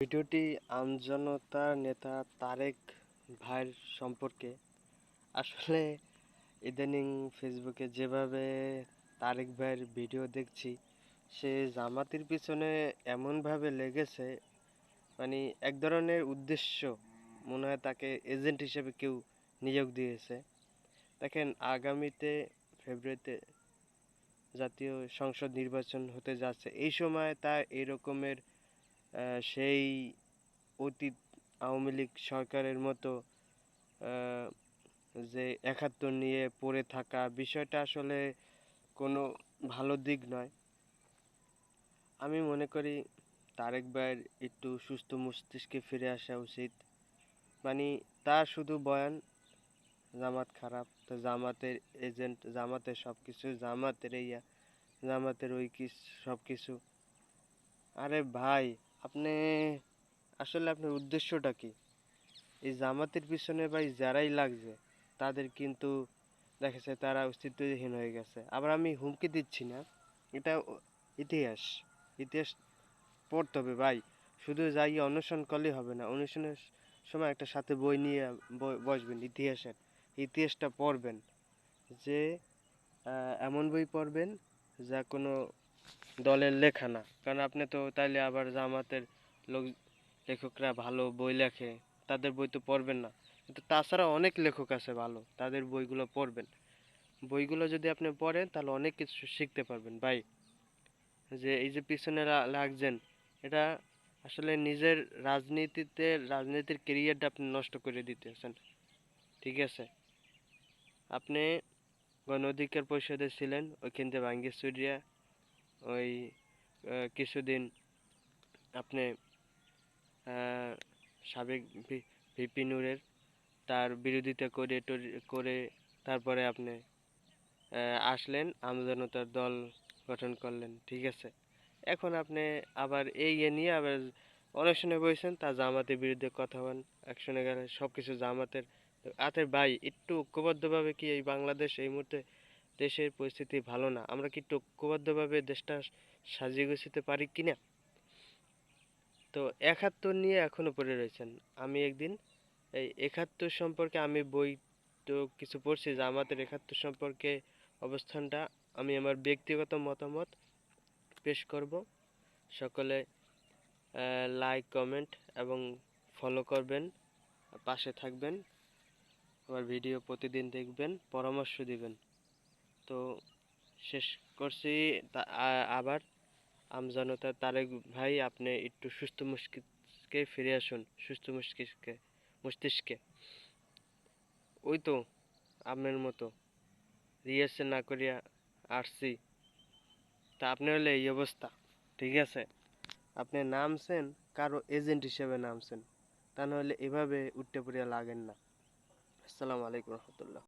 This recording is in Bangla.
ভিডিওটি আমজনতার নেতা তারেক ভাইয়ের সম্পর্কে। আসলে ইদানিং ফেসবুকে যেভাবে তারেক ভাইয়ের ভিডিও দেখছি সে জামাতের পিছনে এমনভাবে লেগেছে মানে এক ধরনের উদ্দেশ্য মনে হয় তাকে এজেন্ট হিসেবে কেউ নিয়োগ দিয়েছে। দেখেন আগামীতে ফেব্রুয়ারিতে জাতীয় সংসদ নির্বাচন হতে যাচ্ছে। এই সময় তার এরকমের আহ, সেই অতীত আওয়ামী লীগ সরকারের মতো যে একাত্তর নিয়ে পড়ে থাকা বিষয়টা আসলে কোনো ভালো দিক নয়। আমি মনে করি তারেক ভাইয়ের একটু সুস্থ মস্তিষ্কে ফিরে আসা উচিত। মানে তার শুধু বয়ান, জামাত খারাপ, তো জামাতের এজেন্ট, জামাতের সব কিছু জামাতের ইয়া, জামাতের ওই কি সব কিছু আরে ভাই আপনি, আসলে আপনার উদ্দেশ্যটা কি? এই জামাতের পিছনে ভাই যারাই লাগছে, তাদের কিন্তু দেখেছে তারা অস্তিত্বহীন হয়ে গেছে। আবার আমি হুমকি দিচ্ছি না, এটা ইতিহাস। ইতিহাস পড়তে হবে ভাই। শুধু যাই অনুসরণ করলেই হবে না অনুসরণের সময় একটা সাথে বই নিয়ে বসবেন ইতিহাসের। ইতিহাসটা পড়বেন। যে এমন বই পড়বেন যা কোনো দলের লেখা না। কারণ আপনি তো তাইলে আবার জামাতের লোক, লেখকরা ভালো বই লেখে, তাদের বই তো পড়বেন না। কিন্তু তাছাড়া অনেক লেখক আছে ভালো, তাদের বইগুলো পড়বেন। বইগুলো যদি আপনি পড়েন, তাহলে অনেক কিছু শিখতে পারবেন। ভাই, যে এই যে পিছনে লাগছেন, এটা আসলে নিজের রাজনীতিতে, রাজনীতির কেরিয়ারটা আপনি নষ্ট করে দিতেছেন। ঠিক আছে? আপনি গণ অধিকার পরিষদে ছিলেন, ওইখান থেকে ভাঙ্গি ওই কিছুদিন আপনি সাবেক ভিপি নূরের তার বিরোধিতা করে করে তারপরে আপনি আসলেন, আমজনতার দল গঠন করলেন, ঠিক আছে? এখন আপনি আবার এই ইয়ে নিয়ে আবার অনেকশনে বলছেন, তা জামাতের বিরুদ্ধে কথা বলেন একশনে গেলে সব কিছু জামাতের আতে ভাই একটু ঐক্যবদ্ধভাবে কি এই বাংলাদেশ এই মুহূর্তে দেশের পরিস্থিতি ভালো না। আমরা কি একটু ঐক্যবদ্ধভাবে দেশটা সাজিয়ে গুছিতে পারি কি না তো একাত্তর নিয়ে এখনও পড়ে রয়েছেন। আমি একদিন এই একাত্তর সম্পর্কে আমি বই তো কিছু পড়ছি যে আমাদের একাত্তর সম্পর্কে অবস্থানটা আমি আমার ব্যক্তিগত মতামত পেশ করব। সকলে লাইক কমেন্ট এবং ফলো করবেন, পাশে থাকবেন, আমার ভিডিও প্রতিদিন দেখবেন, পরামর্শ দিবেন। তো শেষ করছি। আবার আমজনতা তারেক ভাই, আপনি একটু সুস্থ মস্তিষ্কে ফিরে আসুন, সুস্থ মস্তিষ্কে মস্তিষ্কে। ওই তো আপনার মতো রিহার্সেল না করিয়া আসছি। তা আপনি হলে এই অবস্থা, ঠিক আছে? আপনি নামছেন, কারও এজেন্ট হিসেবে নামছেন। তা নাহলে এভাবে উঠতে পড়িয়া লাগেন না। আসসালামু আলাইকুম রহমতুল্লাহ।